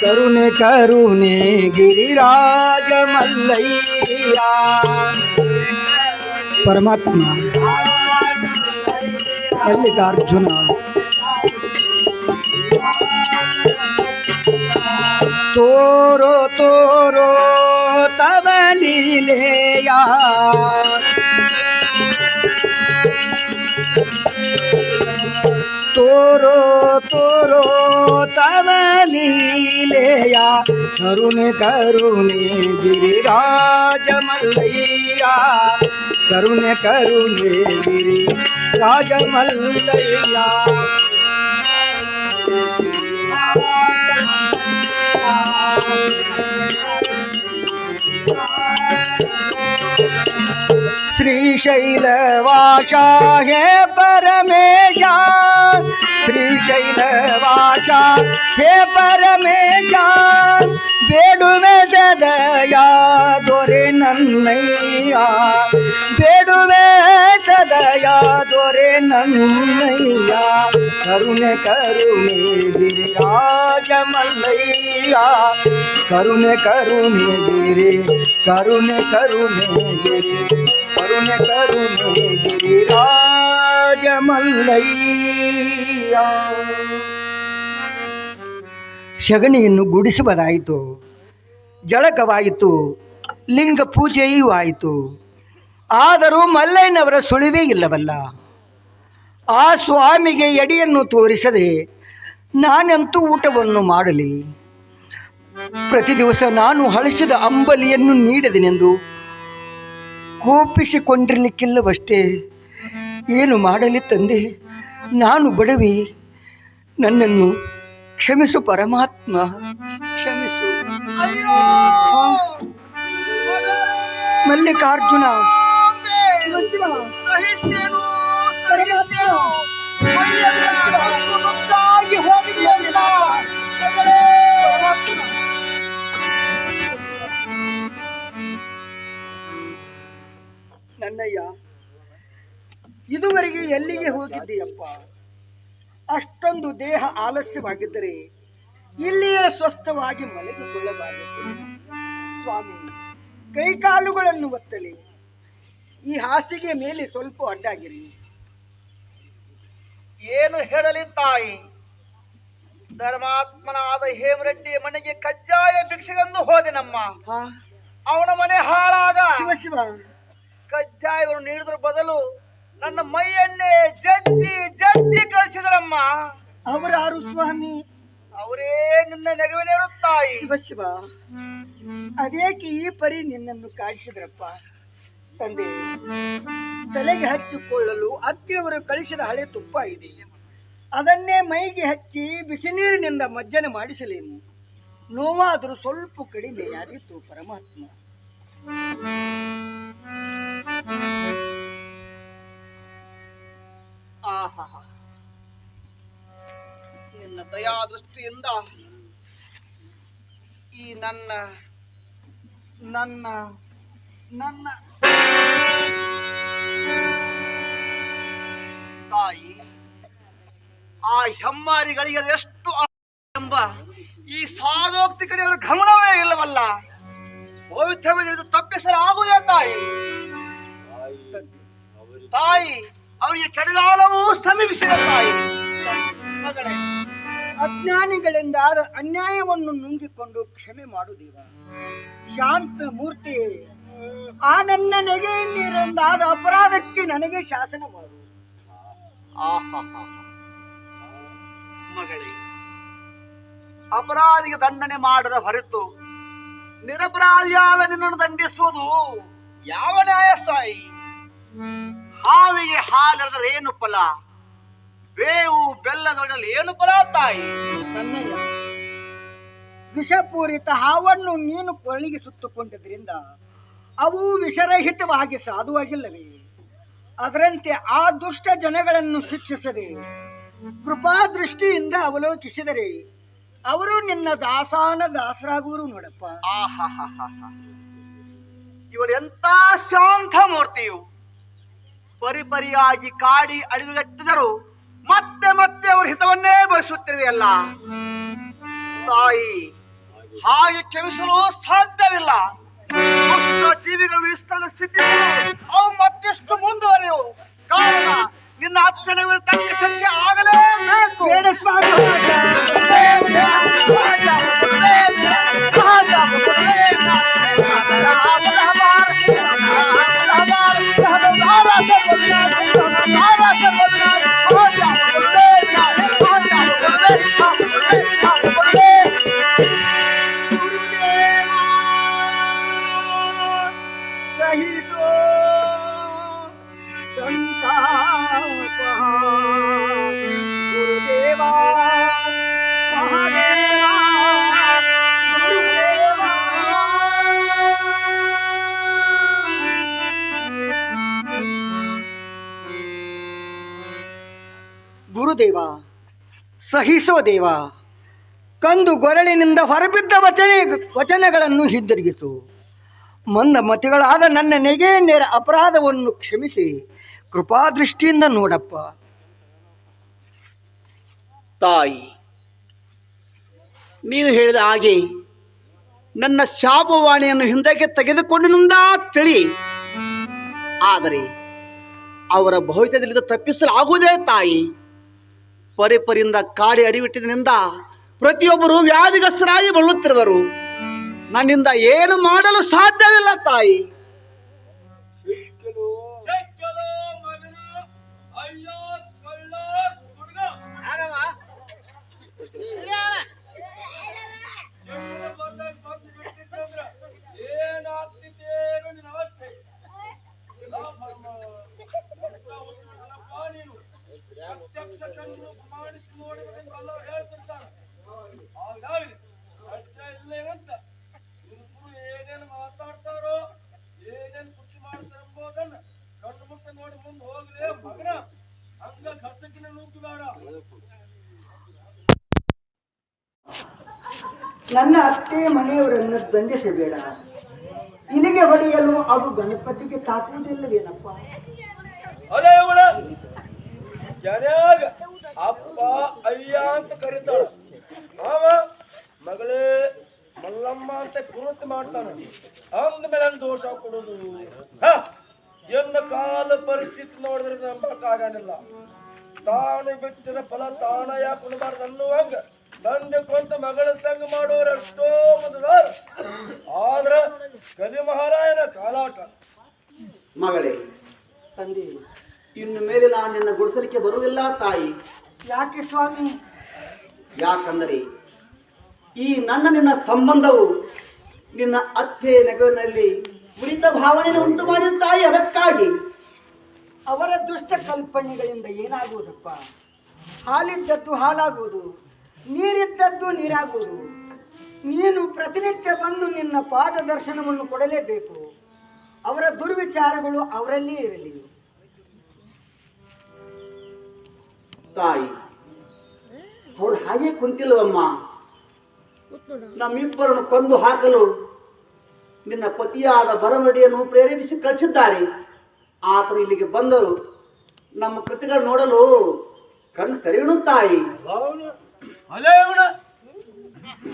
ಕರುಣೆ ಕರುಣೆ ಗಿರಿರಾಜ ಮಲ್ಲಯ್ಯ ಪರಮಾತ್ಮ ಮಲ್ಲಿಕಾರ್ಜುನ ತೋರೋ ತೋರೋ ತವ ಲೀಲೆಯ ತೋರೋ ತೋರೋ ತವ ಲೀಲೆಯ ಕರುಣೆ ಕರುಣೆ ಗಿರಿರಾಜ ಮಲ್ಲಯ್ಯ ಕರುಣೆ ಕರುಣೆ ಗಿರಿ ರಾಜ ಮಲ್ಲಯ್ಯ ಶ್ರೀಶೈಲವಾಸ ಹೇ ಪರಮೇಶ ಶ್ರೀಶೈಲವಾಸ ಹೇ ಪರಮೇಶ ಬೇಡುವೆ ಸದಯ ದೊರೆ ನನ್ನಯ್ಯ ಬೇಡುವೆ ಸದಯ ದೊರೆ ನನ್ನಯ್ಯ ಕರುಣೆ ಕರುಣೆ ಗಿರಿರಾಜ ಮಲ್ಲಯ್ಯ ಕರುಣೆ ಕರುಣೆ ಗಿರಿ ಕರುಣೆ ಕರುಣೆ ಗಿರಿ ಕರುಣೆ ಗಿರಿರಾಜ ಶಗಣಿಯನ್ನು ಗುಡಿಸುವುದಾಯಿತು. ಜಳಕವಾಯಿತು. ಲಿಂಗ ಪೂಜೆಯೂ ಆಯಿತು. ಆದರೂ ಮಲ್ಲಯ್ಯನವರ ಸುಳಿವೇ ಇಲ್ಲವಲ್ಲ. ಆ ಸ್ವಾಮಿಗೆ ಎಡೆಯನ್ನು ತೋರಿಸದೆ ನಾನಂತೂ ಊಟವನ್ನು ಮಾಡಲಿ. ಪ್ರತಿ ದಿವಸ ನಾನು ಹಳಿಸಿದ ಅಂಬಲಿಯನ್ನು ನೀಡದೆನೆಂದು ಕೋಪಿಸಿಕೊಂಡಿರಲಿಕ್ಕಿಲ್ಲವಷ್ಟೇ. ಏನು ಮಾಡಲಿ ತಂದೆ ನಾನು ಬಡವಿ. ನನ್ನನ್ನು ಕ್ಷಮಿಸು ಪರಮಾತ್ಮ. ಕ್ಷಮಿಸು. ಮಲ್ಲಿಕಾರ್ಜುನ. ಸಹಿಸೇನು ನನ್ನಯ್ಯ ಇದುವರೆಗೆ ಎಲ್ಲಿಗೆ ಹೋಗಿದ್ದೀಯಪ್ಪ? ಅಷ್ಟೊಂದು ದೇಹ ಆಲಸ್ಯವಾಗಿದ್ದರೆ ಇಲ್ಲಿಯೇ ಸ್ವಸ್ಥವಾಗಿ ಮಲಗಿಕೊಳ್ಳಬಾರದು. ಸ್ವಾಮಿ ಕೈಕಾಲುಗಳನ್ನು ಒತ್ತಲಿ. ಈ ಹಾಸಿಗೆ ಮೇಲೆ ಸ್ವಲ್ಪ ಅಡ್ಡಾಗಿರಿ. ಏನು ಹೇಳಲಿ ತಾಯಿ? ಧರ್ಮಾತ್ಮನಾದ ಹೇಮರೆಡ್ಡಿ ಮನೆಗೆ ಕಜ್ಜಾಯ ಭಿಕ್ಷೆಗೆಂದು ಹೋದೆ ನಮ್ಮ. ಅವನ ಮನೆ ಹಾಳಾಗ. ಶಿವ ಶಿವ. ಕಜ್ಜಾಯವನ್ನು ನೀಡಿದ್ರ ಬದಲು ನನ್ನ ಮೈಯನ್ನೇ ಜಜ್ಜಿ ಜಜ್ಜಿ ಕಳಿಸಿದ್ರಮ್ಮ. ಅವರಾರು ಸ್ವಾಮಿ. ಅವರೇ ನಿನ್ನ ನೆಗವಿನೇರು ತಾಯಿ. ಶಿವ ಶಿವ. ಅದೇಕೆ ಈ ಪರಿ ನಿನ್ನನ್ನು ಕಾಡಿಸಿದ್ರಪ್ಪ? ತಂದೆ ತಲೆಗೆ ಹಚ್ಚಿಕೊಳ್ಳಲು ಅತ್ತೆಯವರು ಕಳಿಸಿದ ಹಳೆ ತುಪ್ಪ ಇದೆ. ಅದನ್ನೇ ಮೈಗೆ ಹಚ್ಚಿ ಬಿಸಿ ನೀರಿನಿಂದ ಮಜ್ಜನೆ ಮಾಡಿಸಲೇನು? ನೋವಾದರೂ ಸ್ವಲ್ಪ ಕಡಿಮೆಯಾದಿತ್ತು ಪರಮಾತ್ಮ. ನಿನ್ನ ದಯಾ ದೃಷ್ಟಿಯಿಂದ ಈ ನನ್ನ ನನ್ನ ನನ್ನ ತಾಯಿ ಆ ಹೆಮ್ಮಾರಿಗಳಿಗೆ ಎಷ್ಟು ಎಂಬ ಈ ಸಾರೋಕ್ತಿ ಕಡೆ ಅವರ ಗಮನವೇ ಇಲ್ಲವಲ್ಲ. ಪವಿತ್ರವಿದ್ದು ತಪ್ಪಿಸಲಾಗುವುದೇ ತಾಯಿ. ತಾಯಿ ಅವರಿಗೆ ಕೆಡಗಾಲವೂ ಸಮೀಪಿಸಿದ ತಾಯಿ ಮಗಳೇ, ಅಜ್ಞಾನಿಗಳಿಂದ ಅನ್ಯಾಯವನ್ನು ನುಂಗಿಕೊಂಡು ಕ್ಷಮೆ ಮಾಡುದೀವ? ಶಾಂತ ಮೂರ್ತಿ, ಆ ನನ್ನ ನೆಗೆಯಲ್ಲಿರಂದಾದ ಅಪರಾಧಕ್ಕೆ ನನಗೆ ಶಾಸನ ಮಾಡು. ಮಗಳೇ, ಅಪರಾಧಿಗೆ ದಂಡನೆ ಮಾಡದ ಹೊರತು ನಿರಪರಾಧಿಯಾದ ನಿನ್ನನ್ನು ದಂಡಿಸುವುದು ಯಾವ ನ್ಯಾಯ ಸಾಯಿ ಹಾವಿಗೆ ಹಾಲೆಳೆದರೆ ಏನು ಫಲ? ಬೇವು ಬೆಲ್ಲದೊಡಲಿ ಏನು ಫಲ ತಾಯಿ? ತನ್ನಯ್ಯ ವಿಷಪೂರಿತ ಹಾವನ್ನು ನೀನು ಕೊರಳಿಗೆ ಸುತ್ತುಕೊಂಡಿದ್ರಿಂದ ಅವು ವಿಷರಹಿತವಾಗಿ ಸಾಧುವಾಗಿಲ್ಲವೇ? ಅದರಂತೆ ಆ ದುಷ್ಟ ಜನಗಳನ್ನು ಶಿಕ್ಷಿಸದೆ ಕೃಪಾ ದೃಷ್ಟಿಯಿಂದ ಅವಲೋಕಿಸಿದರೆ ಅವರು ನಿನ್ನ ದಾಸಾನ ದಾಸರಾಗುವರು ನೋಡಪ್ಪ. ಇವಳು ಎಂತ ಶಾಂತ ಮೂರ್ತಿಯು ಪರಿಪರಿಯಾಗಿ ಕಾಡಿ ಅಳಿವಿಗಟ್ಟಿದರು ಮತ್ತೆ ಮತ್ತೆ ಅವರ ಹಿತವನ್ನೇ ಬಯಸುತ್ತಿರುವೆಯಲ್ಲ ತಾಯಿ ಹಾಗೆ ಕ್ಷಮಿಸಲು ಸಾಧ್ಯವಿಲ್ಲ ಜೀವಿಗಳು ವಿಸ್ತರಣೆ ಸ್ಥಿತಿ ಅವು ಮತ್ತೆಷ್ಟು ಮುಂದುವರಿಯು ಕಾರಣ ನಿನ್ನ ಅಪ್ಪನ ತಕ್ಕ ಸಂಖ್ಯೆ ಆಗಲೇಬೇಕು ಬೇಡ ಸ್ವಾಮಿ ಸಹಿಸೋ ಗುರುದೇವ ಸಹಿಸೋ ದೇವ ಕಂದು ಗೊರಳಿನಿಂದ ಹೊರಬಿದ್ದ ವಚನೆ, ವಚನಗಳನ್ನು ಹಿಂದಿರುಗಿಸು. ಮಂದ ಮತಿಗಳಾದ ನನ್ನ ನೆಗೆ ನೇರ ಅಪರಾಧವನ್ನು ಕ್ಷಮಿಸಿ. ಕೃಪಾದೃಷ್ಟಿಯಿಂದ ನೋಡಪ್ಪ. ತಾಯಿ, ನೀನು ಹೇಳಿದ ಹಾಗೆ ನನ್ನ ಶಾಪವಾಣಿಯನ್ನು ಹಿಂದಕ್ಕೆ ತೆಗೆದುಕೊಂಡಿನಿಂದ ತಿಳಿ ಆದರೆ ಅವರ ಭವಿಷ್ಯದಲ್ಲಿ ತಪ್ಪಿಸಲಾಗುವುದೇ ತಾಯಿ? ಪರಿಪರಿಂದ ಕಾಡಿ ಅಡಿಬಿಟ್ಟಿದ್ದರಿಂದ ಪ್ರತಿಯೊಬ್ಬರು ವ್ಯಾಧಿಗಸ್ತರಾಗಿ ಬಳಲುತ್ತಿರುವರು. ನನ್ನಿಂದ ಏನು ಮಾಡಲು ಸಾಧ್ಯವಿಲ್ಲ ತಾಯಿ. ಏನೇನು ಮಾತಾಡ್ತಾರೋ ಏನೇನ್ ಖುಷಿ ಮಾಡ್ತಾರ ಎಂಬುದನ್ನ ಕಣ್ಣು ಮುಟ್ಟ ನೋಡಿ ಮುಂದೆ ಹೋಗ್ಲಿ ಮಗನ ಹಂಗ ಕಸಕ್ಕಿನ ನೂಕು ಬೇಡ. ನನ್ನ ಅತ್ತೆ ಮನೆಯವರನ್ನು ದಂಡಿಸಬೇಡ. ಇಲ್ಲಿಗೆ ಹೊಡೆಯಲು ಅದು ಗಣಪತಿಗೆ ತಾಕುವುದಿಲ್ಲವೇನಪ್ಪ? ಅದೇ ಜನ್ಯಾಗ ಅಪ್ಪ ಅಯ್ಯ ಅಂತ ಕರೀತಾಳ. ಮಾವ ಮಗಳೇ ಮಲ್ಲಮ್ಮ ಅಂತ ಗುರುತು ಮಾಡ್ತಾನ. ಅಂದ್ಮೇಲೆ ಹಂಗೆ ದೋಷ ಕೊಡೋದು. ಹ ಎನ್ನ ಕಾಲ ಪರಿಸ್ಥಿತಿ ನೋಡಿದ್ರೆ ನಂಬಕ್ಕಾಗಲಿಲ್ಲ ತಾನು ಬಿತ್ತಿದ ಫಲ ತಾಣ ಯಾಕೆ ಕೊಡಬಾರ್ದು ಅನ್ನುವಂಗ ತಂದೆ ಕೊಂತ ಮಗಳ ಸಂಗ ಮಾಡೋರು ಎಷ್ಟೋ ಮಂದಿದಾರ. ಆದ್ರ ಕಲಿ ಮಹಾರಾಯನ ಕಾಲಾಟ. ಮಗಳೇ ತಂದೆ ಇನ್ನು ಮೇಲೆ ನಾನು ನಿನ್ನ ಗುಡಿಸಲಿಕ್ಕೆ ಬರುವುದಿಲ್ಲ ತಾಯಿ. ಯಾಕೆ ಸ್ವಾಮಿ? ಯಾಕಂದರೆ ಈ ನನ್ನ ನಿನ್ನ ಸಂಬಂಧವು ನಿನ್ನ ಅತ್ತೆ ನಗನಲ್ಲಿ ಉಳಿತ ಭಾವನೆಯನ್ನು ಉಂಟು ಮಾಡಿದ ತಾಯಿ ಅದಕ್ಕಾಗಿ. ಅವರ ದುಷ್ಟ ಕಲ್ಪನೆಗಳಿಂದ ಏನಾಗುವುದಪ್ಪ? ಹಾಲಿದ್ದದ್ದು ಹಾಲಾಗುವುದು ನೀರಿದ್ದದ್ದು ನೀರಾಗುವುದು. ನೀನು ಪ್ರತಿನಿತ್ಯ ಬಂದು ನಿನ್ನ ಪಾದ ದರ್ಶನವನ್ನು ಕೊಡಲೇಬೇಕು. ಅವರ ದುರ್ವಿಚಾರಗಳು ಅವರಲ್ಲಿಯೇ ಇರಲಿ. ತಾಯಿ. ಅವಳು ಹಾಗೆ ಕುಂತಿಲ್ವಮ್ಮ ನಮ್ಮಿಬ್ಬರನ್ನು ಕೊಂದು ಹಾಕಲು ನಿನ್ನ ಪತಿಯಾದ ಬರಮಡಿಯನ್ನು ಪ್ರೇರೇಪಿಸಿ ಕಳಿಸಿದ್ದಾರೆ. ಆತನು ಇಲ್ಲಿಗೆ ಬಂದರು ನಮ್ಮ ಕೃತಿಗಳು ನೋಡಲು ಕಣ್ಣು ತೆರೆಯಣು ತಾಯಿ.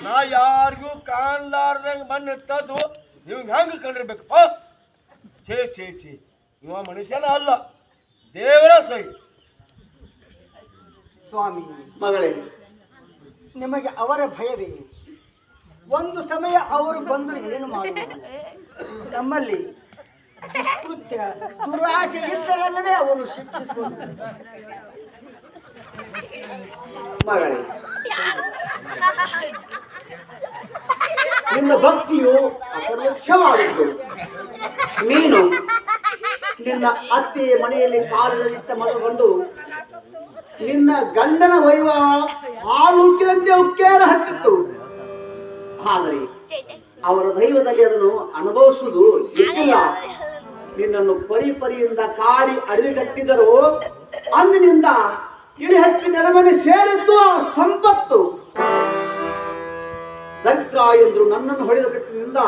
ನಾ ಯಾರಿಗೂ ಕಾಣ್ಲಾರ್ದಂಗ ಮಣ್ಣು ಎತ್ತದ್ದು ನೀವು ಹೆಂಗೆ ಕಂಡಿರ್ಬೇಕಪ್ಪ ಛೇ ಛೇ ಛೇ. ಇವ ಮನುಷ್ಯನ ಅಲ್ಲ. ದೇವರ ಸೈ ಸ್ವಾಮಿ, ಮಗಳೇ, ನಿಮಗೆ ಅವರ ಭಯವೇ? ಒಂದು ಸಮಯ ಅವರು ಬಂದರು ಏನು ಮಾಡುವ ನಮ್ಮಲ್ಲಿ ಕೃತ್ಯ ದುರಾಸೆ ಇದ್ದರಲ್ಲವೇ ಅವರು ಶಿಕ್ಷಿಸುವುದು. ಮಗಳೇ, ನಿನ್ನ ಭಕ್ತಿಯು ಅಸರ್ವಶ್ಯವಾದದ್ದು ನೀನು ನಿನ್ನ ಅತ್ತೆಯ ಮನೆಯಲ್ಲಿ ಕಾಲಿಟ್ಟ ಮನಗೊಂಡು ನಿನ್ನ ಗಂಡನ ವೈಭವ ಆಲೂಕಿನಂತೆ ಉಕ್ಕೇರ ಹತ್ತಿತ್ತು. ಆದರೆ ಅವರ ದೈವದಲ್ಲಿ ಅದನ್ನು ಅನುಭವಿಸುವುದು ಇಲ್ಲ ನಿನ್ನನ್ನು ಪರಿ ಪರಿಯಿಂದ ಕಾಡಿ ಅಡವಿಗಟ್ಟಿದರು ಅಂದಿನಿಂದ ಇಳಿ ಹತ್ತಿ ನೆಲಮನೆ ಸೇರಿದ್ದು ಆ ಸಂಪತ್ತು. ದರಿದ್ರ ಎಂದರು ನನ್ನನ್ನು ಹೊಡೆದ ಕಟ್ಟಿನಿಂದ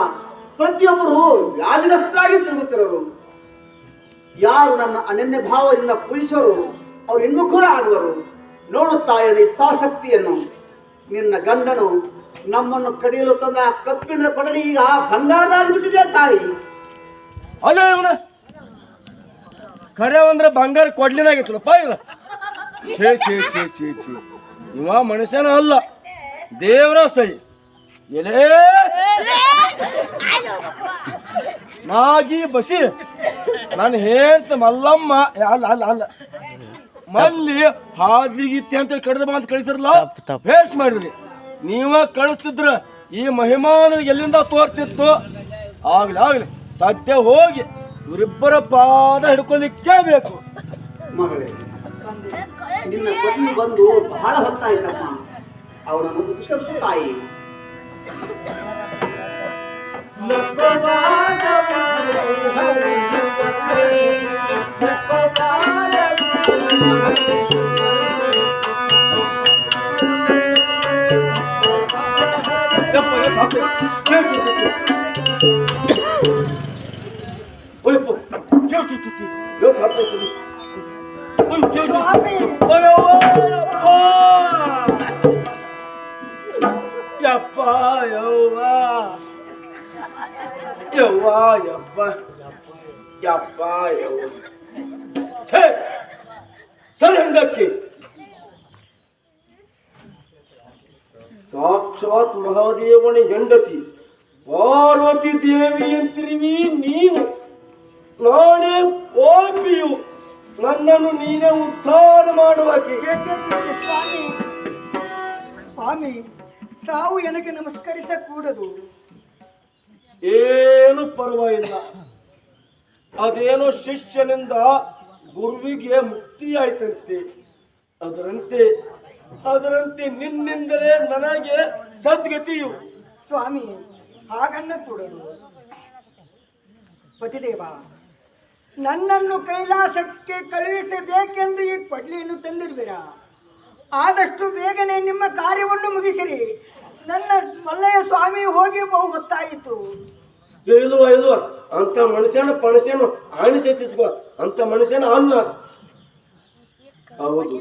ಪ್ರತಿಯೊಬ್ಬರು ವ್ಯಾಧಿಗ್ರಸ್ತರಾಗಿ ತಿರುಗುತ್ತಿರೋರು ಯಾರು ನನ್ನ ಅನನ್ಯ ಭಾವದಿಂದ ಪೂಜಿಸುವರು ಅವರು ಕೂಡ ಆಗುವರು ನೋಡುತ್ತಾ ಇರಲಿ ಇಚ್ಛಾಶಕ್ತಿಯನ್ನು ನಿನ್ನ ಗಂಡನು ನಮ್ಮನ್ನು ಕಡಿಯಲು ತಂದ ಆ ಕಬ್ಬಿಣದ ಕೊಡಲಿ ಈಗ ಬಂಗಾರದಾಗಿಬಿಟ್ಟಿದೆ ತಾಯಿ. ಅಲ್ಲ ಖರೆ ಅಂದ್ರೆ ಬಂಗಾರ ಕೊಡ್ಲಿನಾಗಿತ್ತಲ್ಲಪ್ಪ ಇಲ್ಲ ಛೇ ಛೇ ಛೇ ಛೇ ಛೇ. ಇವ ಮನುಷ್ಯನ ಅಲ್ಲ, ದೇವರ ಸೈ. ಎಲೇ. ನಾಗಿ ಬಸಿ. ನಾನು ಹೇಳ್ತ ಮಲ್ಲಮ್ಮ, ಅಲ್ಲ ಅಲ್ಲ ಅಲ್ಲ. ಮಲ್ಲಿ ಹಾದಿಗಿತ್ತೆ ಅಂತ ಕಡಿದ ಬಾ ಅಂತ ಕಳಿಸಿರಲ್ಲ ಭೇಷ್ ಮಾಡಿದ್ರಿ. ನೀವ ಕಳಿಸ್ತಿದ್ರ ಈ ಮಹಿಮಾನ ಎಲ್ಲಿಂದ ತೋರ್ತಿತ್ತು? ಆಗ್ಲಿ ಆಗ್ಲಿ ಸದ್ಯ ಹೋಗಿ ಇವರಿಬ್ಬರ ಪಾದ ಹಿಡ್ಕೊಲಿಕ್ಕೆ ಬೇಕು. ಮಗಳೇ ನಿನ್ನ ಪತಿ ಬಂದು ಬಹಳ ಹೊತ್ತಾಯ್ತಮ್ಮ. ಅವನನ್ನು ಉಪಚರಿಸು ತಾಯಿ. ಯಪ್ಪ, ಯಪ್ಪ, ಹಾಕ್ರಿ. ಛೇ, ಛೇ, ಛೇ, ಛೇ. ಓಯಪ್ಪ, ಛೇ, ಛೇ, ಛೇ, ಛೇ. ಯಪ್ಪ, ಸರಿ ಹಂಗಕ್ಕೆ ಸಾಕ್ಷಾತ್ ಮಹಾದೇವನ ಹೆಂಡತಿ ಪಾರ್ವತಿ ದೇವಿ ಅಂತಿರುವಿ ನೀನು. ನಾನೇ ಪಾಪಿಯು ನನ್ನನ್ನು ನೀನೇ ಉದ್ಧಾರ ಮಾಡುವಾಕೆ. ಛೇ, ಛೇ, ಛೇ, ಛೇ, ಸ್ವಾಮಿ. ಸ್ವಾಮಿ ತಾವು ನನಗೆ ನಮಸ್ಕರಿಸಕೂಡದು? ಏನು ಪರವಾಗಿಲ್ಲ ಅದೇನೋ ಶಿಷ್ಯನಿಂದ ಗುರುವಿಗೆ ಮುಕ್ತಿಯಾಯ್ತಂತೆ ಅದರಂತೆ ಅದರಂತೆ ನಿನ್ನಿಂದಲೇ ನನಗೆ ಸದ್ಗತಿಯು. ಸ್ವಾಮಿ, ಹಾಗನ್ನ ಕೊಡಲು ಪತಿದೇವ, ನನ್ನನ್ನು ಕೈಲಾಸಕ್ಕೆ ಕಳುಹಿಸಬೇಕೆಂದು ಈ ಕೊಡ್ಲಿಯನ್ನು ತಂದಿರುವಿರ. ಆದಷ್ಟು ಬೇಗನೆ ನಿಮ್ಮ ಕಾರ್ಯವನ್ನು ಮುಗಿಸಿರಿ. ನನ್ನ ಮಲ್ಲಯ್ಯ ಸ್ವಾಮಿ ಹೋಗಿ ಬಹು ಹೊತ್ತಾಯಿತು. ಇಲ್ವ ಇಲ್ವ ಅಂತ ಮನುಷ್ಯನ ಪಣಸ್ಯನು ಆಣಿಸೆತ್ತಿಸ್ಕೋ ಅಂತ ಮನುಷ್ಯನ ಅಲ್ಲ. ಹೌದು.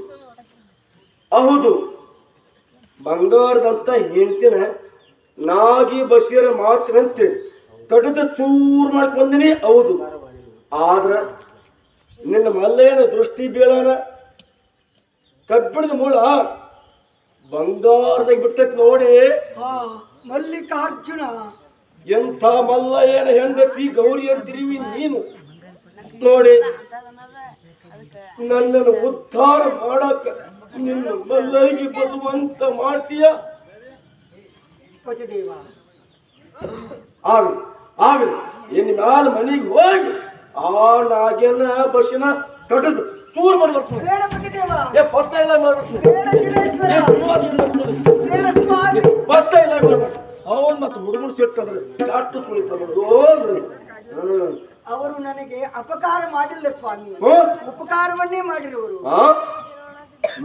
ಹೌದು. ಬಂಗಾರದಂತ ಹೇಳ್ತೀನ ನಾಗಿ ಬಸಿರ ಮಾತ್ರ ತಡೆದ ಚೂರು ಮಾಡ್ಕೊಂಡು ಬಂದಿನಿ. ಹೌದು. ಆದ್ರ ನಿನ್ನ ಮಲ್ಲೇನ ದೃಷ್ಟಿ ಬೀಳಾರ ಕಬ್ಬಿಣದ ಮೂಳ ಬಂಗಾರದಾಗ ಬಿಟ್ಟೈತ್ ನೋಡಿ. ಮಲ್ಲಿಕಾರ್ಜುನ. ಎಂಥ ಮಲ್ಲ ಏನ ಹೆಂಡತಿ ಗೌರಿ ಅಂತಿರಿವಿ ನೀನು? ನೋಡಿ ನನ್ನನ್ನು ಉದ್ಧಾರ ಮಾಡಕ್ಕ ನಿನ್ನ ಮಲ್ಲರಿಗೆ ಬರುವಂತ ಮಾಡ್ತೀಯ? ಆಗಲಿ ಆಗ್ಲಿ ಇನ್ನು ಮ್ಯಾಲ ಮನೆಗೆ ಹೋಗಿ ಆ ನಾಗೇನ ಬಸ್ಸಿನ ಕಟ್ಟದು ಚೂರು ಮಾಡಿ ಏ ಪತ್ತ ಇಲ್ಲ ಮಾಡ್ಬಿಡ್ತೀನಿ ಬರ್ತಾ ಇಲ್ಲ ಮಾಡ್ಬಿಡ್ತೀನಿ ಅವನ್ ಮತ್ತೆ ಹುಡುಗನ ಸಿಟ್ಟಂದ್ರೆ ಚಾಟು ಸುಳಿತಾನ ಹೋಗ್ರಿ ಅವರು ನನಗೆ ಅಪಕಾರ ಮಾಡಿಲ್ಲ ಸ್ವಾಮಿ. ಉಪಕಾರವನ್ನೇ ಮಾಡಿರುವರು.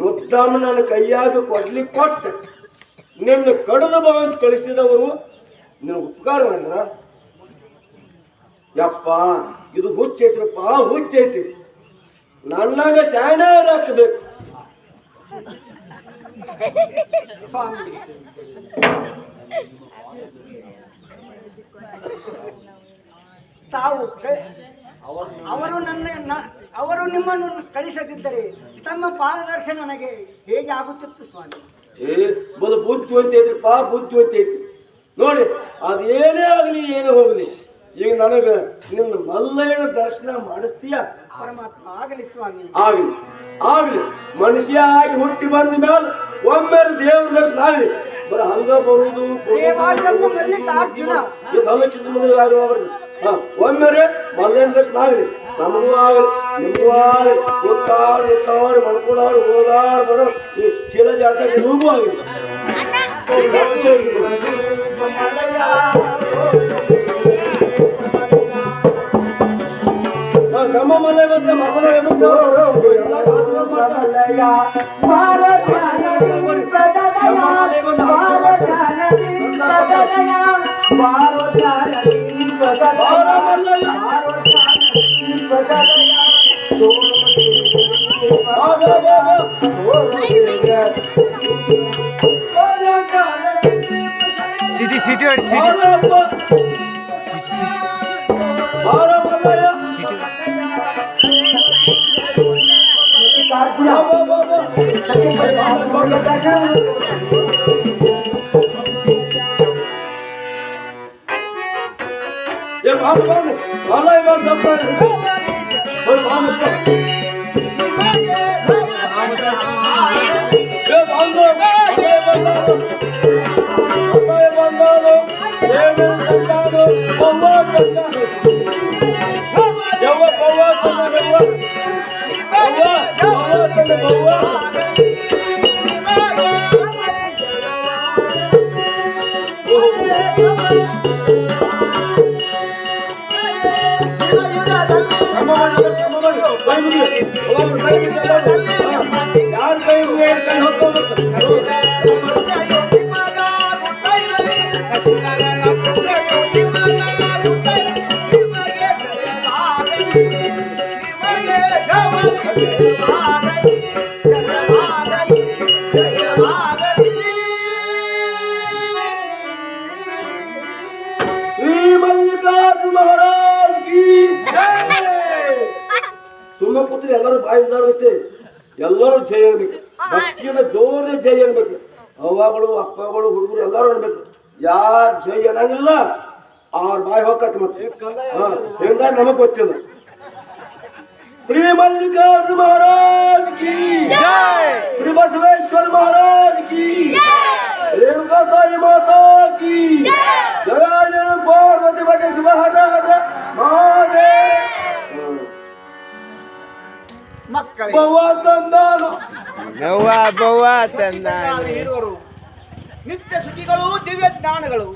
ಮುದ್ದಮ್ಮ ಮುದ್ದಾಮ ನನ್ನ ಕೈಯಾಗ ಕೊಡ್ಲಿ ಕೊಟ್ಟ. ನಿನ್ನ ಕಡದ ಅಂತ ಕಳಿಸಿದವರು ನಿನ್ನ ಉಪಕಾರ ಮಾಡಿದ್ರ? ಯಪ್ಪ ಇದು ಹುಚ್ಚೈತ್ರಪ್ಪ ಹುಚ್ಚೈತಿ ನನ್ನಾಗ ಶಾಣ ಹಾಕಬೇಕು. ಸ್ವಾಮಿ. ತಾವು ಅವರು ನನ್ನ ಅವರು ನಿಮ್ಮನ್ನು ಕಳಿಸದಿದ್ದರೆ ತಮ್ಮ ಪಾದದರ್ಶನ ನನಗೆ ಹೇಗೆ ಆಗುತ್ತಿತ್ತು ಸ್ವಾಮಿ? ಏ ಬದು ಬುದ್ಧಿವಂತ ಪಾ ಬುದ್ಧಿವಂತ ಐತಿ ನೋಡಿ ಅದೇನೇ ಆಗಲಿ ಏನೇ ಹೋಗಲಿ ಈಗ ನನಗೆ ನಿನ್ನ ಮಲ್ಲಯ್ಯನ ದರ್ಶನ ಮಾಡಿಸ್ತೀಯ? ಪರಮಾತ್ಮ ಆಗಲಿ ಸ್ವಾಮಿ. ಆಗಲಿ ಆಗಲಿ. ಮನುಷ್ಯ ಆಗಿ ಹುಟ್ಟಿ ಬಂದ ಮೇಲೆ ಒಮ್ಮೆ ದೇವ್ರ ದರ್ಶನ ಆಗ್ಲಿ. ಬರ ಹಂಗ ಬರುವುದು ದೇವಾಜನ್ಮ ಮಲ್ಲಿಕಾರ್ಜುನ. ಇದು ಹಲಚಿದ ಮುಂದೆ ಆಗುವವ್ರು ಹಾ ಒಮ್ಮೆ ಮಲ್ಲೇನ ದರ್ಶನ ಆಗ್ಲಿ ನಮಗೂ ಆಗಲಿ ನಿಮಗೂ ಆಗಲಿ ಗೊತ್ತಾರು ಗೊತ್ತಾರು ಮಣ್ಕೊಳಾರು ಹೋದಾರು ಬರೋ ಈ ಚೀಲ ಜಾಡ್ದಾಗ ನಿಮಗೂ ಆಗಲಿ ನಾವು ಸಮ ಮನೆ ಬಂದ ಮಕ್ಕಳು பிரபலையா பாரத நதி பிரபலையா சிட்டி சிட்டி சிட்டி. ये भाग भाग वाला ही बात सब पर और भाग उसका ये भाग लो ये बंदा लो ये बंदा लो ये ಎಲ್ಲರೂ ಜಯ ಅನ್ಬೇಕು. ಭಕ್ತಿಯಿಂದ ಜೋರ ಜಯ ಅನ್ಬೇಕು. ಅವ್ವಗಳು ಅಪ್ಪಗಳು ಹುಡುಗರು ಎಲ್ಲರೂ ಅನ್ಬೇಕು. ಯಾರು ಜೈ ಅನ್ನಂಗಿಲ್ಲ ಅವ್ರ ಬಾಯಿ ಹೋಗತ್ತೆ ಮತ್ತೆ. ಹಾ ಹೆಂಗ ನಮಗ್ ಗೊತ್ತಿಲ್ಲ. ಶ್ರೀ ಮಲ್ಲಿಕಾರ್ಜುನ ಮಹಾರಾಜ್ ಕಿ ಶ್ರೀ ಬಸವೇಶ್ವರ ಮಹಾರಾಜ್ ಕಿ ರೇಣುಕಾ ತಾಯಿ ಮಾತಾ ಕಿ ಜಯ ಪಾರ್ವತಿ ಭಜ ಶಿವ ಹರ ಹರ ಮಹಾದೇವ. ಮಕ್ಕಳೇ ತಂದಾನು ಬವ್ವ ಬವ್ವ ತಂದ ಇರುವರು. ನಿತ್ಯ ಸುಖಿಗಳು ದಿವ್ಯ ಜ್ಞಾನಗಳು.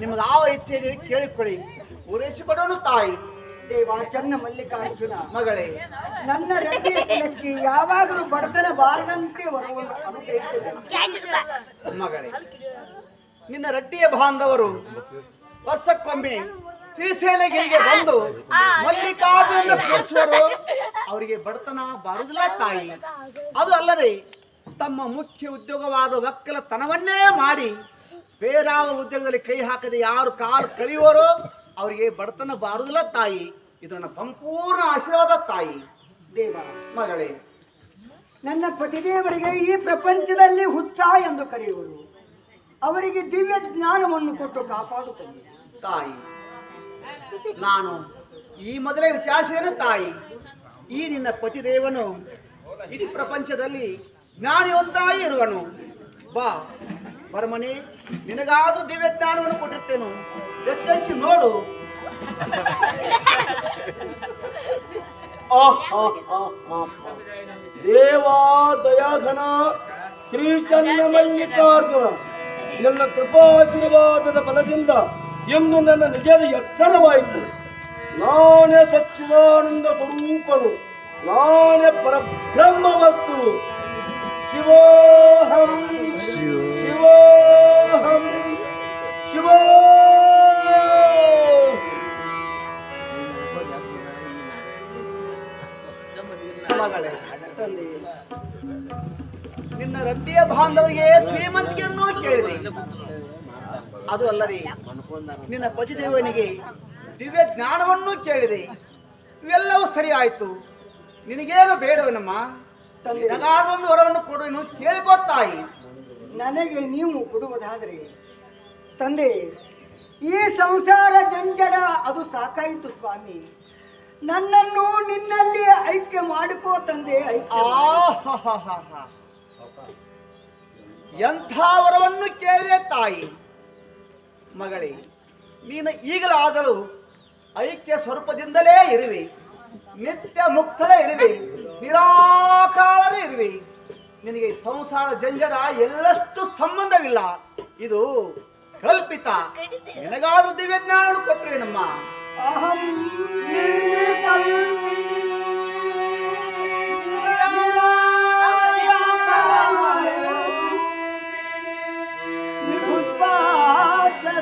ನಿಮ್ಗೆ ಯಾವ ಇಚ್ಛೆ ಇದೆ ಕೇಳಿಕೊಳ್ಳಿ. ಪೂರೈಸಿಕೊಡೋನು ತಾಯಿ. ದೇವ ಚನ್ನ ಮಲ್ಲಿಕಾರ್ಜುನ. ಮಗಳೇ. ನನ್ನ ರೆಡ್ಡಿ ಕುಲಕ್ಕೆ ಯಾವಾಗಲೂ ಬಡತನ ಬಾರದಂತೆ ಮಗಳೇ. ನಿನ್ನ ರಡ್ಡಿಯ ಬಾಂಧವರು ವರ್ಷಕ್ಕೊಮ್ಮೆ ಶ್ರೀಶೈಲಗಿರಿಗೆ ಬಂದು ಮಲ್ಲಿಕಾರ್ಜುನ ಸ್ಮರಿಸುವರು ಅವರಿಗೆ ಬಡತನ ಬಾರುದಿಲ್ಲ ತಾಯಿ. ಅದು ಅಲ್ಲದೆ ತಮ್ಮ ಮುಖ್ಯ ಉದ್ಯೋಗವಾದ ಒಕ್ಕಲತನವನ್ನೇ ಮಾಡಿ ಬೇರಾವ ಉದ್ಯೋಗದಲ್ಲಿ ಕೈ ಹಾಕದೆ ಯಾರು ಕಾಲು ಕಳೆಯುವರೋ ಅವರಿಗೆ ಬಡತನ ಬಾರುದಿಲ್ಲ ತಾಯಿ. ಇದನ್ನ ಸಂಪೂರ್ಣ ಆಶೀರ್ವಾದ ತಾಯಿ. ದೇವ ಮಗಳೇ ನನ್ನ ಪತಿದೇವರಿಗೆ ಈ ಪ್ರಪಂಚದಲ್ಲಿ ಹುಚ್ಚ ಎಂದು ಕರೆಯುವರು. ಅವರಿಗೆ ದಿವ್ಯ ಜ್ಞಾನವನ್ನು ಕೊಟ್ಟು ಕಾಪಾಡುತ್ತದೆ ತಾಯಿ ನಾನು ಈ ಮೊದಲೇ ವಿಚಾರಿಸಿದ ತಾಯಿ. ಈ ನಿನ್ನ ಪತಿದೇವನು ಇಡೀ ಪ್ರಪಂಚದಲ್ಲಿ ಜ್ಞಾನಿವಂತಾಯಿ ಇರುವನು. ಬಾ, ಬರಮನೆ, ನಿನಗಾದ್ರೂ ದಿವ್ಯ ಜ್ಞಾನವನ್ನು ಕೊಟ್ಟಿರ್ತೇನು. ಎಚ್ಚರಿಸಿ ನೋಡು. ದೇವಾ ದಯಾಘನ ಶ್ರೀ ಚನ್ನ ಮಲ್ಲಿಕಾರ್ಜುನ ನನ್ನ ಕೃಪಾಶೀರ್ವಾದದ ಬಲದಿಂದ ಎಂದು ನನ್ನ ನಿಜದ ಎಚ್ಚರವಾಯಿತು. ನಾನೇ ಸಚ್ಚಿದಾನಂದ ಸ್ವರೂಪನು. ನಾನೇ ಪರಬ್ರಹ್ಮ ವಸ್ತು ಶಿವೋಹಂ. ಶಿವೋಹಂ. ಶಿವೋ ನಿನ್ನ ರಟ್ಟಿಯ ಬಾಂಧವರಿಗೆ ಶ್ರೀಮಂತಿಕೆಯನ್ನು ಕೇಳಿದೆ. ಅದು ಅಲ್ಲದೆ ನಿನ್ನ ಪತಿದೇವನಿಗೆ ದಿವ್ಯ ಜ್ಞಾನವನ್ನೂ ಕೇಳಿದೆ. ಇವೆಲ್ಲವೂ ಸರಿ ಆಯ್ತು. ನಿನಗೇನು ಬೇಡವೇನಮ್ಮ? ತಂದೆ ಒಂದು ವರವನ್ನು ಕೊಡು ಇನ್ನು ಕೇಳ್ಕೋ ತಾಯಿ. ನನಗೆ ನೀವು ಕೊಡುವುದಾದರೆ ತಂದೆ ಈ ಸಂಸಾರ ಜಂಜಡ ಅದು ಸಾಕಾಯಿತು ಸ್ವಾಮಿ. ನನ್ನನ್ನು ನಿನ್ನಲ್ಲಿ ಐಕ್ಯ ಮಾಡಿಕೋ ತಂದೆ. ಎಂಥ ವರವನ್ನು ಕೇಳಿದೆ ತಾಯಿ. ಮಗಳೇ, ನೀನು ಈಗಲಾದರೂ ಐಕ್ಯ ಸ್ವರೂಪದಿಂದಲೇ ಇರುವೆ, ನಿತ್ಯ ಮುಕ್ತಳೇ ಇರುವೆ ನಿರಾಕಾರನೇ ಇರುವೆ. ನಿನಗೆ ಸಂಸಾರ ಜಂಜಡ ಎಲ್ಲಷ್ಟು ಸಂಬಂಧವಿಲ್ಲ. ಇದು ಕಲ್ಪಿತ. ನಿನಗಾದ್ರೂ ದಿವ್ಯ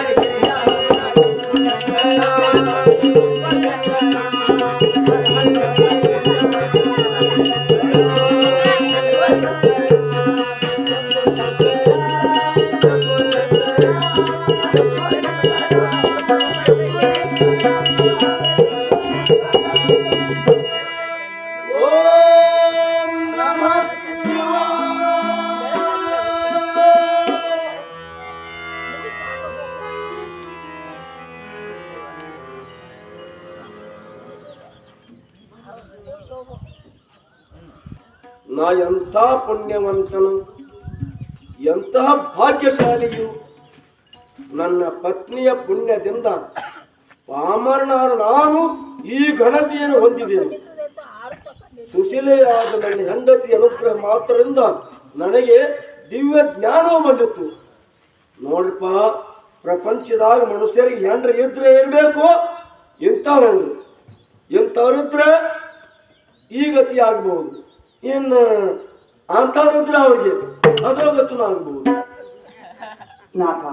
Thank you. ಪುಣ್ಯವಂತನು. ಎಂತಹ ಭಾಗ್ಯಶಾಲಿಯು ನನ್ನ ಪತ್ನಿಯ ಪುಣ್ಯದಿಂದ ಪಾಮರನಾದ ನಾನು ಈ ಘನತೆಯನ್ನು ಹೊಂದಿದ್ದೇನೆ ಸುಶೀಲೆಯಾದ ನನ್ನ ಹೆಂಡತಿ ಅನುಗ್ರಹ ಮಾತ್ರದಿಂದ ನನಗೆ ದಿವ್ಯ ಜ್ಞಾನವೂ ಬಂದಿತ್ತು. ನೋಡಪ್ಪ ಪ್ರಪಂಚದಾಗ ಮನುಷ್ಯರಿಗೆ ಹೆಂಡ್ರ ಇದ್ರೆ ಇರಬೇಕು? ಇಂಥವ್ರು ಇಂಥವ್ರಿದ್ರೆ ಈ ಗತಿ ಆಗ್ಬಹುದು ಇನ್ನು ಅಂಥವ್ರಿದ್ರೆ ಅವ್ರಿಗೆ ಗೊತ್ತು ಆಗ್ಬಹುದು ನಾಥ,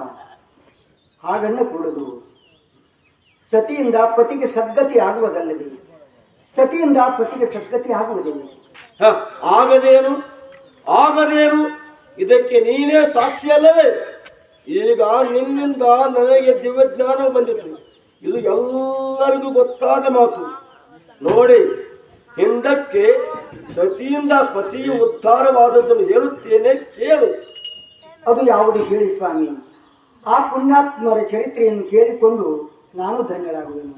ಹಾಗನ್ನು ಕೊಡುದು. ಸತಿಯಿಂದ ಪತಿಗೆ ಸದ್ಗತಿ ಆಗುವುದಲ್ಲದೆ, ಸತಿಯಿಂದ ಪತಿಗೆ ಸದ್ಗತಿ ಆಗುವುದಿಲ್ಲ. ಆಗದೇನು? ಆಗದೇನು? ಇದಕ್ಕೆ ನೀನೇ ಸಾಕ್ಷಿ ಅಲ್ಲವೇ? ಈಗ ನಿನ್ನಿಂದ ನನಗೆ ದಿವ್ಯ ಜ್ಞಾನ ಬಂದಿತ್ತು ಇದು ಎಲ್ಲರಿಗೂ ಗೊತ್ತಾದ ಮಾತು. ನೋಡಿ, ಹಿಂದಕ್ಕೆ ಸತಿಯಿಂದ ಪತಿಯು ಉದ್ಧಾರವಾದದ್ದನ್ನು ಹೇಳುತ್ತೇನೆ ಕೇಳು. ಅದು ಯಾವುದು ಹೇಳಿ ಸ್ವಾಮಿ? ಆ ಪುಣ್ಯಾತ್ಮರ ಚರಿತ್ರೆಯನ್ನು ಕೇಳಿಕೊಂಡು ನಾನು ಧನ್ಯರಾಗುವೆನು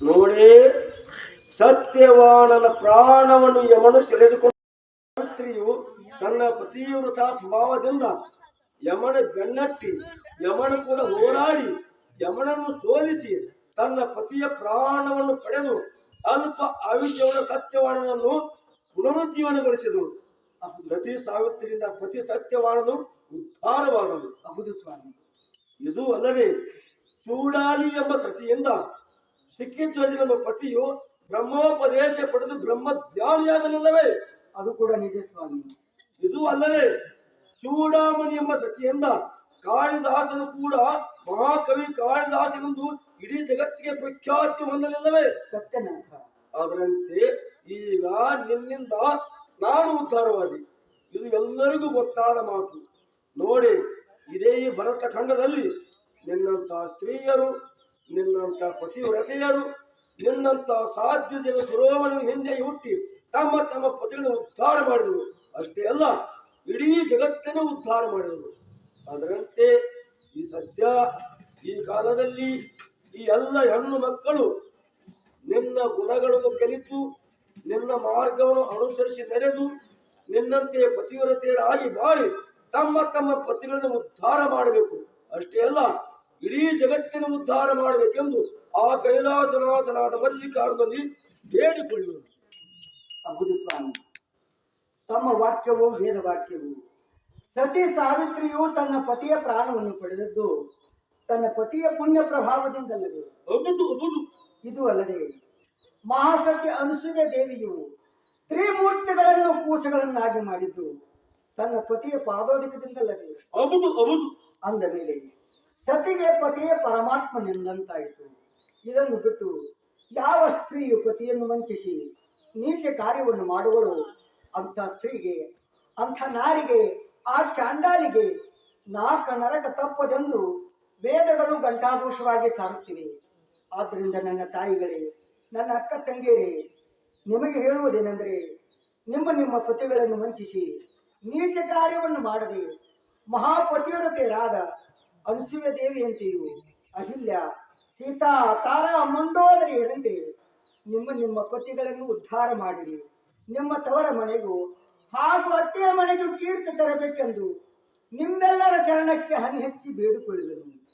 ನೋಡಿ ಸತ್ಯವಾನನ ಪ್ರಾಣವನ್ನು ಯಮನು ಸೆಳೆದುಕೊಂಡು ಸ್ತ್ರೀಯು ತನ್ನ ಪತಿಯವ್ರತ ಭಾವದಿಂದ ಯಮನ ಬೆನ್ನಟ್ಟಿ ಯಮನ ಕೂಡ ಹೋರಾಡಿ ಯಮನನ್ನು ಸೋಲಿಸಿ ತನ್ನ ಪತಿಯ ಪ್ರಾಣವನ್ನು ಪಡೆದು ಅಲ್ಪ ಆಯುಷ್ಯವನ್ನು ಸತ್ಯವಾನನನ್ನು ಪುನರುಜ್ಜೀವನಗೊಳಿಸಿದಳು. ಪ್ರತಿ ಸಾವಿತ್ರಿಯಿಂದ ಪ್ರತಿ ಸತ್ಯವಾದನು ಉದ್ಧಾರವಾದನು ಹೌದು ಸ್ವಾಮಿ. ಇದು ಅಲ್ಲದೆ ಚೂಡಾಲಿ ಎಂಬ ಸತಿಯಿಂದ ಸಿಕ್ಕಿಧ್ವಜ ಎಂಬ ಪತಿಯು ಬ್ರಹ್ಮೋಪದೇಶ ಪಡೆದು ಬ್ರಹ್ಮ ಧ್ಯಾನಿಯಾಗಲಿಲ್ಲವೇ ಅದು ಕೂಡ ನಿಜ ಸ್ವಾಮಿ. ಇದು ಅಲ್ಲದೆ ಚೂಡಾಮಣಿ ಎಂಬ ಸತಿಯಿಂದ ಕಾಳಿದಾಸನು ಕೂಡ ಮಹಾಕವಿ ಕಾಳಿದಾಸನೆಂದು ಇಡೀ ಜಗತ್ತಿಗೆ ಪ್ರಖ್ಯಾತಿ ಹೊಂದಲಿಲ್ಲವೇ? ಸತ್ಯನಾಥ. ಅದರಂತೆ ಈಗ ನಿನ್ನಿಂದ ನಾನು ಉದ್ಧಾರವಾದಿ ಇದು ಎಲ್ಲರಿಗೂ ಗೊತ್ತಾದ ಮಾತು. ನೋಡಿ, ಇದೇ ಈ ಭರತ ಖಂಡದಲ್ಲಿ ನಿನ್ನಂತ ಸ್ತ್ರೀಯರು ನಿನ್ನಂತ ಪತಿವ್ರತೆಯರು ನಿನ್ನಂತ ಸಾಧ್ಯ ಜನ ಸುರೋವನ ಹಿಂದೆ ಹುಟ್ಟಿ ತಮ್ಮ ತಮ್ಮ ಪತಿಗಳನ್ನು ಉದ್ಧಾರ ಮಾಡಿದರು ಅಷ್ಟೇ ಅಲ್ಲ, ಇಡೀ ಜಗತ್ತನ್ನು ಉದ್ಧಾರ ಮಾಡಿದರು ಅದರಂತೆ ಈ ಸದ್ಯ, ಈ ಕಾಲದಲ್ಲಿ ಈ ಎಲ್ಲ ಹೆಣ್ಣು ಮಕ್ಕಳು ನಿನ್ನ ಗುಣಗಳನ್ನು ಕಲಿತು ನಿನ್ನ ಮಾರ್ಗವನ್ನು ಅನುಸರಿಸಿ ನಡೆದು ನಿನ್ನಂತೆ ಪತಿವ್ರತೆಯರಾಗಿ ಬಾಳಿ ತಮ್ಮ ತಮ್ಮ ಪತಿಗಳನ್ನು ಉದ್ಧಾರ ಮಾಡಬೇಕು. ಅಷ್ಟೇ ಅಲ್ಲ ಇಡೀ ಜಗತ್ತಿನ ಉದ್ಧಾರ ಮಾಡಬೇಕೆಂದು ಆ ಕೈಲಾಸನಾಥನಾದ ಮಲ್ಲಿಕಾರ್ಜುನಲ್ಲಿ ಬೇಡಿಕೊಳ್ಳುವುದು ಹೌದು ಸ್ವಾಮಿ. ತಮ್ಮ ವಾಕ್ಯವು ವೇದ ವಾಕ್ಯವು? ಸತಿ ಸಾವಿತ್ರಿಯು ತನ್ನ ಪತಿಯ ಪ್ರಾಣವನ್ನು ಪಡೆದದ್ದು. ತನ್ನ ಪತಿಯ ಪುಣ್ಯ ಪ್ರಭಾವದಿಂದಲ್ಲದೆ ಇದು ಅಲ್ಲದೆ ಮಹಾಸತಿ ಅನುಸೂಯ ದೇವಿಯು ತ್ರಿಮೂರ್ತಿಗಳನ್ನು ಕೂಸಗಳನ್ನಾಗಿ ಮಾಡಿದ್ದು ತನ್ನ ಪತಿಯ ಪಾದೋದಿಕದಿಂದಲ್ಲದೆ. ಅಂದ ಮೇಲೆ ಸತಿಗೆ ಪತಿಯೇ ಪರಮಾತ್ಮನೆಂದಂತಾಯಿತು. ಇದನ್ನು ಬಿಟ್ಟು ಯಾವ ಸ್ತ್ರೀಯು ಪತಿಯನ್ನು ವಂಚಿಸಿ ನೀಚ ಕಾರ್ಯವನ್ನು ಮಾಡುವಳು ಅಂಥ ಸ್ತ್ರೀಗೆ ಅಂಥ ನಾರಿಗೆ ಆ ಚಾಂದಾಲಿಗೆ ನಾಕ ನರಕ ತಪ್ಪದೆಂದು ವೇದಗಳು ಗಂಟಾಘೋಷವಾಗಿ ಸಾರುತ್ತಿವೆ. ಆದ್ದರಿಂದ ನನ್ನ ತಾಯಿಗಳೇ ನನ್ನ ಅಕ್ಕ ತಂಗಿಯರಿ, ನಿಮಗೆ ಹೇಳುವುದೇನೆಂದರೆ, ನಿಮ್ಮ ನಿಮ್ಮ ಪತಿಗಳನ್ನು ವಂಚಿಸಿ, ನೀಚ ಕಾರ್ಯವನ್ನು ಮಾಡದೆ ಮಹಾಪತಿಯರತೆಯರಾದ ಅನುಸೂಯ ದೇವಿಯಂತೆಯೂ ಅಹಿಲ್ಯ, ಸೀತಾ, ತಾರಾ, ಮಂಡೋದರಿಯರಂತೆ ನಿಮ್ಮ ನಿಮ್ಮ ಪತಿಗಳನ್ನು ಉದ್ಧಾರ ಮಾಡಿರಿ. ನಿಮ್ಮ ತವರ ಮನೆಗೂ ಹಾಗೂ ಅತ್ತೆಯ ಮನೆಗೂ ಕೀರ್ತಿ ತರಬೇಕೆಂದು ನಿಮ್ಮೆಲ್ಲರ ಚರಣಕ್ಕೆ ಹನಿ ಹಚ್ಚಿ ಬೇಡಿಕೊಳ್ಳುವೆನು.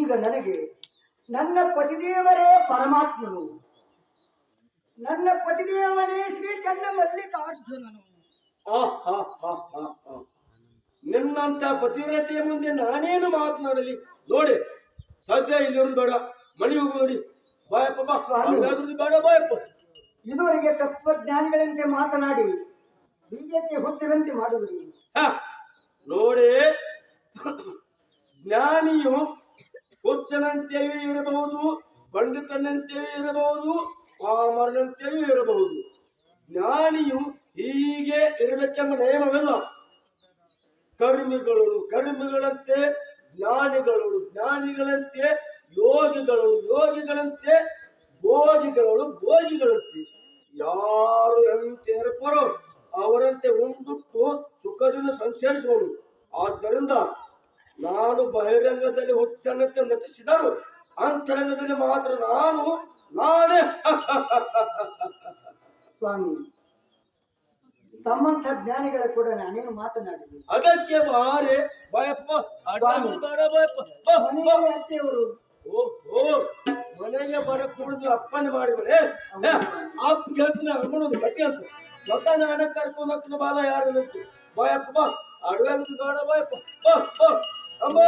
ಈಗ ನನಗೆ ನನ್ನ ಪತಿದೇವರೇ ಪರಮಾತ್ಮನು. ನನ್ನ ಪತಿದೇವನೇ ಶ್ರೀ ಚನ್ನ ಮಲ್ಲಿಕಾರ್ಜುನನು. ನಿನ್ನಂತ ಪತಿವ್ರತೆಯ ಮುಂದೆ ನಾನೇನು ಮಾತನಾಡಲಿ ನೋಡಿ ಸದ್ಯ ಇಲ್ಲಿ ಇರೋದು ಬೇಡ. ಮಣಿ ಹೋಗು ನೋಡಿ. ಬಾಯಪ್ಪ ಬೇಡ ಬಾಯಪ್ಪ. ಇದುವರೆಗೆ ತತ್ವಜ್ಞಾನಿಗಳಂತೆ ಮಾತನಾಡಿ ಬಿಜೆಪಿ ಹೊತ್ತಿನಂತೆ ಮಾಡುವುದು ನೋಡಿ. ಜ್ಞಾನಿಯು ಹುಚ್ಚನಂತೆಯೂ ಇರಬಹುದು ಪಂಡಿತನಂತೆಯೂ ಇರಬಹುದು ಪಾಮರನಂತೆಯೂ ಇರಬಹುದು. ಜ್ಞಾನಿಯು ಹೀಗೆ ಇರಬೇಕೆಂಬ ನಿಯಮವಿಲ್ಲ. ಕರ್ಮಿಗಳು ಕರ್ಮಿಗಳಂತೆ ಜ್ಞಾನಿಗಳು ಜ್ಞಾನಿಗಳಂತೆ ಯೋಗಿಗಳು ಯೋಗಿಗಳಂತೆ ಭೋಗಿಗಳು ಭೋಗಿಗಳಂತೆ ಯಾರು ಎಂತೆ ಇರಪರೋ ಅವರಂತೆ ಉಂಡುಟ್ಟು ಸುಖದಿಂದ ಸಂಚರಿಸುವನು. ಆದ್ದರಿಂದ ನಾನು ಬಹಿರಂಗದಲ್ಲಿ ಹುಚ್ಚನಂತೆ ನಟಿಸಿದರು ಅಂತರಂಗದಲ್ಲಿ ಮಾತ್ರ ನಾನು ನಾನೇ ಸ್ವಾಮಿ ತಮ್ಮಂತ ಜ್ಞಾನಿಗಳ ಕೂಡ ನಾನೇನು ಮಾತನಾಡಿದೆ ಅದಕ್ಕೆ ಬಾರೆ ಬಾ. ಮನೆಯಲ್ಲಿ ಅತ್ತೆಯವರು ಮನೆಗೆ ಬರ ಕುಡಿದು ಅಪ್ಪನ ಮಾಡಿಬಿಡೆ. ಅಪ್ಪ ಹೇಳ್ತೀನಿ ಅಮ್ಮನೊಂದು ಗಟ್ಟಿ ಅಂತ. ಸ್ವತಃ ನಾನ ಕರ್ಕೊಂಡು ಬಾಲ ಯಾರು ಅನ್ನಿಸ್ತು. ಬಾಯಪ್ಪ ಬಾ. ಅಡವೆ ಬೇಡ ಬಾಯಪ್ಪ. ಬಾ ಬಾ. ಅಮ್ಮ!